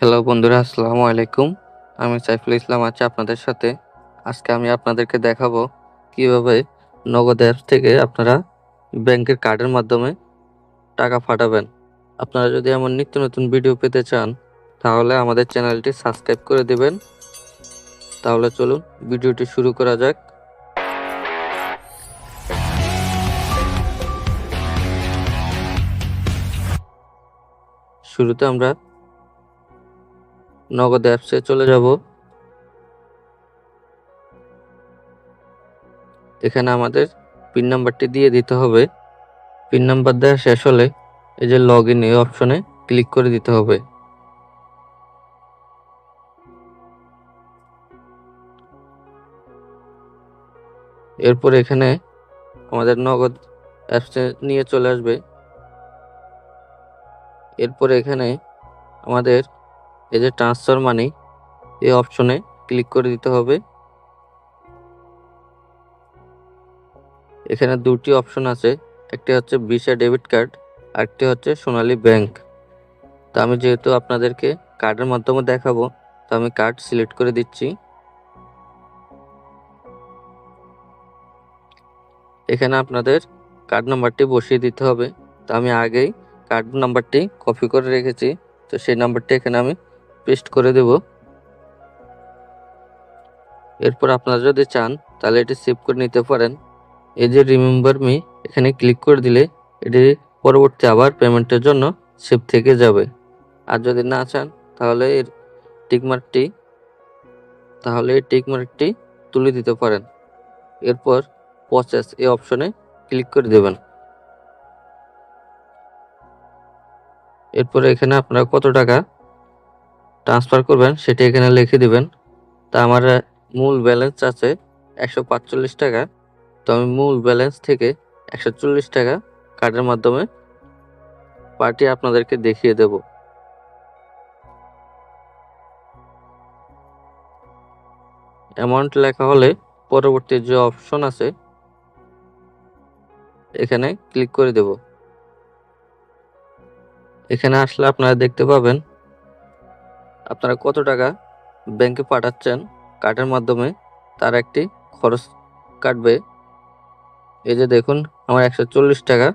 Hello বন্ধুরা, আসসালামু আলাইকুম। আমি সাইফুল ইসলাম আছি আপনাদের সাথে। আজকে আমি আপনাদেরকে দেখাবো কীভাবে নগদ অ্যাপস থেকে আপনারা ব্যাংকের কার্ডের মাধ্যমে টাকা পাঠাবেন। আপনারা যদি এমন নিত্য নতুন ভিডিও পেতে চান, তাহলে আমাদের চ্যানেলটি সাবস্ক্রাইব করে দেবেন। তাহলে চলুন ভিডিওটি শুরু করা যাক। শুরুতে আমরা নগদ অ্যাপসে চলে যাব। এখানে আমাদের পিন নাম্বারটি দিয়ে দিতে হবে। পিন নাম্বার দেওয়া শেষ হলে এই যে লগ ইন এই অপশনে ক্লিক করে দিতে হবে। এরপর এখানে আমাদের নগদ অ্যাপসে নিয়ে চলে আসবে। এরপর এখানে আমাদের এই যে ট্রান্সফার মানি এই অপশনে ক্লিক করে দিতে হবে। এখানে দুটি অপশন আছে, একটি হচ্ছে ভিসা ডেবিট কার্ড আরেকটি হচ্ছে সোনালী ব্যাংক তো আমি যেহেতু আপনাদেরকে কার্ডের মাধ্যমে দেখাবো, তো আমি কার্ড সিলেক্ট করে দিচ্ছি। এখানে আপনাদের কার্ড নাম্বারটি বসিয়ে দিতে হবে। তো আমি আগেই কার্ড নাম্বারটি কপি করে রেখেছি। তো সেই নাম্বারটি এখানে আমি পেস্ট করে দেব। এরপর আপনারা যদি চান, তাহলে এটি সেভ করে নিতে পারেন। এই যে রিমেম্বার মি এখানে ক্লিক করে দিলে এটি পরবর্তী আবার পেমেন্টের জন্য সেভ থেকে যাবে। আর যদি না চান, তাহলে এর টিকমার্কটি তাহলে এই টিকমার্কটি তুলে দিতে পারেন। এরপর প্রসেস এই অপশনে ক্লিক করে দেবেন। এরপরে এখানে আপনারা কত টাকা ট্রান্সফার করবেন, সেটি এখানে লিখে দিবেন। তা আমার মূল ব্যালেন্স আছে একশো পাঁচচল্লিশ টাকা। তো আমি মূল ব্যালেন্স থেকে একশো চল্লিশ টাকা কার্ডের মাধ্যমে পার্টি আপনাদেরকে দেখিয়ে দেব। অ্যামাউন্ট লেখা হলে পরবর্তী যে অপশন আছে, এখানে ক্লিক করে দেব। এখানে আসলে আপনারা দেখতে পাবেন আপনারা কত টাকা ব্যাংকে পাঠাচ্ছেন কার্ডের মাধ্যমে, তার একটি খরচ কাটবে। এই যে দেখুন, আমার একশো চল্লিশ টাকা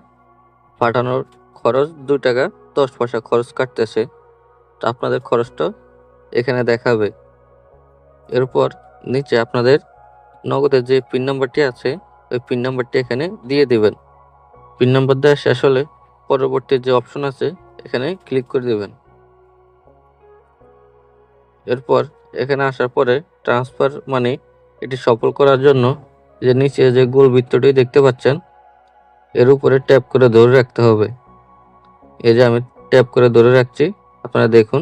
পাঠানোর খরচ, দুই টাকা দশ পয়সা খরচ কাটতেছে। তো আপনাদের খরচটা এখানে দেখাবে। এরপর নিচে আপনাদের নগদের যে পিন নাম্বারটি আছে, ওই পিন নাম্বারটি এখানে দিয়ে দিবেন। পিন নাম্বার দেওয়া শেষ হলে পরবর্তী যে অপশন আছে, এখানে ক্লিক করে দেবেন। এরপর এখানে আসার পরে ট্রান্সফার মানি এটি সফল করার জন্য যে নিচে যে গোল বৃত্তটি দেখতে পাচ্ছেন, এর উপরে ট্যাপ করে ধরে রাখতে হবে। এই যে আমি ট্যাপ করে ধরে রাখছি, আপনারা দেখুন।